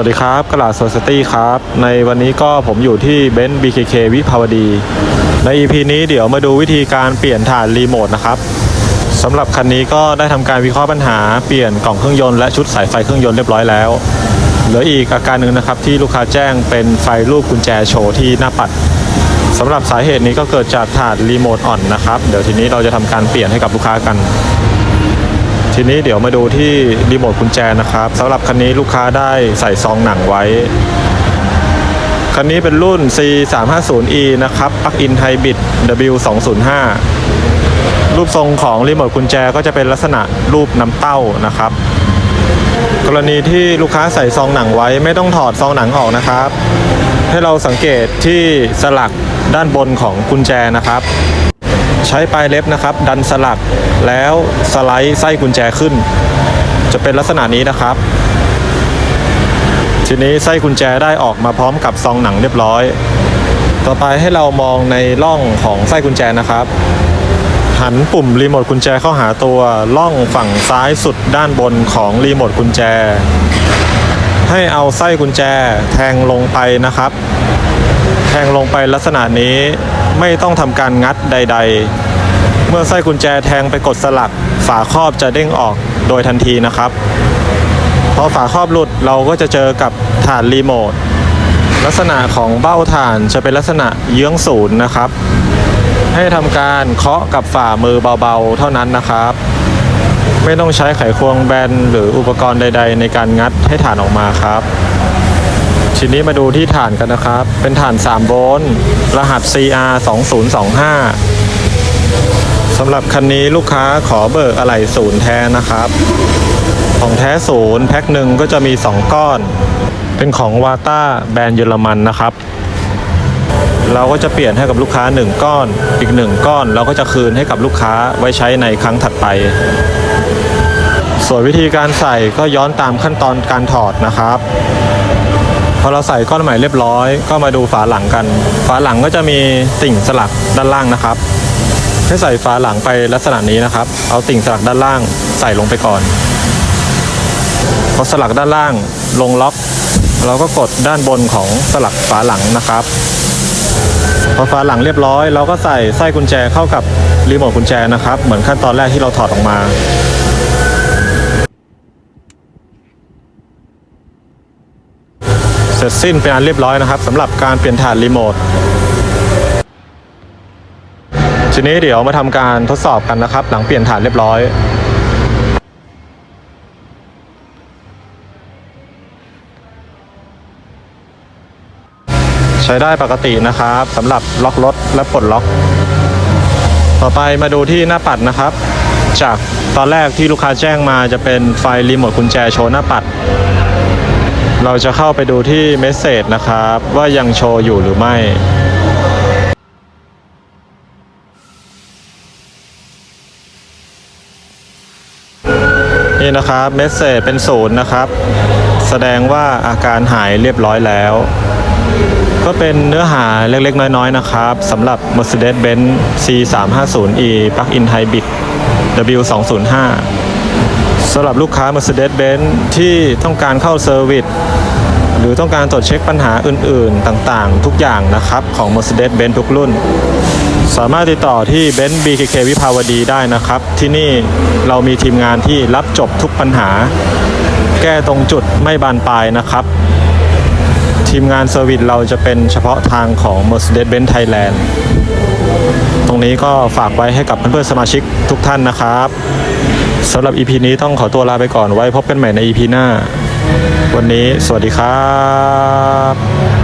วัสดีครับกระลาดโซซตี้ครับ ในวันนี้ก็ผมอยู่ที่เบนซ์ BKK วิภาวดี ใน EP นี้เดี๋ยวมาดูวิธีการเปลี่ยนฐานรีโมทนะครับสำหรับคันนี้ก็ได้ทำการวิเคราะห์ปัญหาเปลี่ยนกล่องเครื่องยนต์และชุดสายไฟเครื่องยนต์เรียบร้อยแล้ว เหลืออีกอาการหนึ่งนะครับที่ลูกค้าแจ้งเป็นไฟรูปกุญแจโชว์ที่หน้าปัดสำหรับสาเหตุนี้ก็เกิดจากถาดรีโมทอ่อนนะครับ เดี๋ยวทีนี้เราจะทำการเปลี่ยนให้กับลูกค้ากัน ทีนี้เดี๋ยวมาดูที่รีโมทกุญแจนะครับสำหรับคันนี้ลูกค้าได้ใส่ซองหนังไว้ คันนี้เป็นรุ่น C 3 5 0 E นะครับปลั๊กอินไฮบริด W 2 0 5 รูปทรงของรีโมทกุญแจก็จะเป็นลักษณะรูปน้ำเต้านะครับ กรณีที่ลูกค้าใส่ซองหนังไว้ไม่ต้องถอดซองหนังออกนะครับ ให้เราสังเกตที่สลักด้านบนของกุญแจนะครับ ใช้ปลายเล็บนะครับ ดันสลักแล้วสไลด์ไส้กุญแจขึ้น จะเป็นลักษณะนี้นะครับ ทีนี้ไส้กุญแจได้ออกมาพร้อมกับซองหนังเรียบร้อย ต่อไปให้เรามองในร่องของไส้กุญแจนะครับ หันปุ่มรีโมทกุญแจเข้าหาตัวร่องฝั่งซ้ายสุดด้านบนของรีโมทกุญแจ ให้เอาไส้กุญแจแทงลงไปนะครับ แทงลงไปลักษณะนี้ไม่ต้องทำการงัดใด ๆ เมื่อไส้กุญแจแทงไปกดสลัก ฝาครอบจะเด้งออกโดยทันทีนะครับพอฝาครอบหลุดเราก็จะเจอกับฐานรีโมทลักษณะของเบ้าถ่านจะเป็นลักษณะเยื้องศูนย์นะครับ ให้ทำการเคาะกับฝ่ามือเบาๆ เท่านั้นนะครับ ไม่ต้องใช้ไขควงแบนหรืออุปกรณ์ใด ๆ ในการงัดให้ฐานออกมาครับ ทีนี้มาดูที่ฐานกันนะครับ เป็นฐาน 3 โวลต์ รหัส CR 2025สำหรับคันนี้ลูกค้าขอเบิกอะไหล่ศูนย์แท้นะครับ ของแท้ศูนย์แพ็คหนึ่งก็จะมี 2 ก้อน เป็นของวาต้าแบรนด์เยอรมันนะครับ เราก็จะเปลี่ยนให้กับลูกค้า 1 ก้อน อีก 1 ก้อน เราก็จะคืนให้กับลูกค้าไว้ใช้ในครั้งถัดไป ส่วนวิธีการใส่ก็ย้อนตามขั้นตอนการถอดนะครับ อเราใส่ก้อนใหม่เรียบร้อย ก็มาดูฝาหลังกัน ฝาหลังก็จะมีติ่งสลักด้านล่างนะครับให้ใส่ฝาหลังไปลักษณะนี้นะครับ เอาติ่งสลักด้านล่างใส่ลงไปก่อนพอสลักด้านล่างลงล็อก เราก็กดด้านบนของสลักฝาหลังนะครับพอฝาหลังเรียบร้อย เราก็ใส่ไส้กุญแจเข้ากับรีโมทกุญแจนะครับ เหมือนขั้นตอนแรกที่เราถอดออกมา เสร็จสิ้นเป็นอันเรียบร้อยนะครับสำหรับการเปลี่ยนถ่านรีโมททีนี้เดี๋ยวมาทำการทดสอบกันนะครับ หลังเปลี่ยนถ่านเรียบร้อยใช้ได้ปกตินะครับสำหรับล็อกรถและปลดล็อก ต่อไปมาดูที่หน้าปัดนะครับ จากตอนแรกที่ลูกค้าแจ้งมาจะเป็นไฟรีโมทกุญแจโชว์หน้าปัด เราจะเข้าไปดูที่เมสเซจนะครับ ว่ายังโชว์อยู่หรือไม่นี่นะครับเมสเซจเป็นศูนย์นะครับ แสดงว่าอาการหายเรียบร้อยแล้ว ก็เป็นเนื้อหาเล็กๆ น้อย ๆ นะครับสำหรับ Mercedes-Benz C350e Plug-in Hybrid W 2 0 5 สำหรับลูกค้า Mercedes-Benz ที่ต้องการเข้าเซอร์วิสหรือต้องการตรวจเช็คปัญหาอื่นๆ ต่างๆ ทุกอย่างนะครับ ของ Mercedes-Benz ทุกรุ่น สามารถติดต่อที่ Benz BKK วิภาวดีได้นะครับ ที่นี่เรามีทีมงานที่รับจบทุกปัญหา แก้ตรงจุดไม่บานปลายนะครับ ทีมงานเซอร์วิสเราจะเป็นเฉพาะทางของ Mercedes-Benz Thailand ตรงนี้ก็ฝากไว้ให้กับเพื่อนๆสมาชิกทุกท่านนะครับ สำหรับ EP นี้ต้องขอตัวลาไปก่อนไว้พบกันใหม่ใน EP หน้า วันนี้สวัสดีครับ